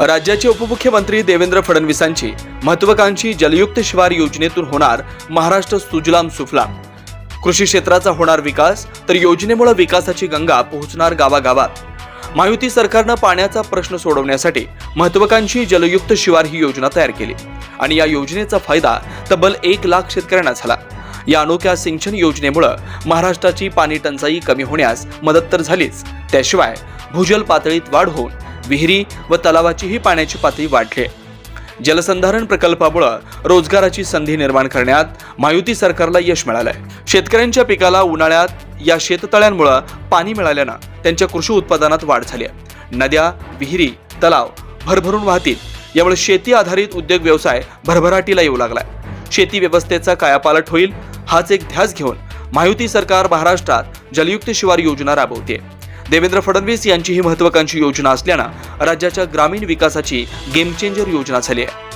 राज्याचे उपमुख्यमंत्री देवेंद्र फडणवीसांची महत्वाकांक्षी जलयुक्त शिवार योजनेतून होणार महाराष्ट्र सुजलाम सुफलाम. कृषी क्षेत्राचा होणार विकास तर योजनेमुळे विकासाची गंगा पोहोचणार गावागावात. महायुती सरकारनं पाण्याचा प्रश्न सोडवण्यासाठी महत्वाकांक्षी जलयुक्त शिवार ही योजना तयार केली. आणि या योजनेचा फायदा तब्बल एक लाख शेतकऱ्यांना झाला. या अनोख्या सिंचन योजनेमुळं महाराष्ट्राची पाणी टंचाई कमी होण्यास मदत तर झालीच. त्याशिवाय भूजल पातळीत वाढ होऊन विहिरी व तलावाचीही पाण्याची पातळी वाढली. आहे. जलसंधारण प्रकल्पामुळं रोजगाराची संधी निर्माण करण्यात महायुती सरकारला यश मिळालंय. शेतकऱ्यांच्या पिकाला उन्हाळ्यात या शेततळ्यांमुळं पाणी मिळाल्यानं त्यांच्या कृषी उत्पादनात वाढ झाली आहे. नद्या विहिरी तलाव भरभरून वाहतील. यामुळे शेती आधारित उद्योग व्यवसाय भरभराटीला येऊ लागलाय. शेती व्यवस्थेचा कायापालट होईल हाच एक ध्यास घेऊन महायुती सरकार महाराष्ट्रात जलयुक्त शिवार योजना राबवते देवेंद्र फडणवीस यांची ही महत्वाकांक्षी योजना असल्यानं राज्याच्या ग्रामीण विकासाची गेम चेंजर योजना झाली आहे.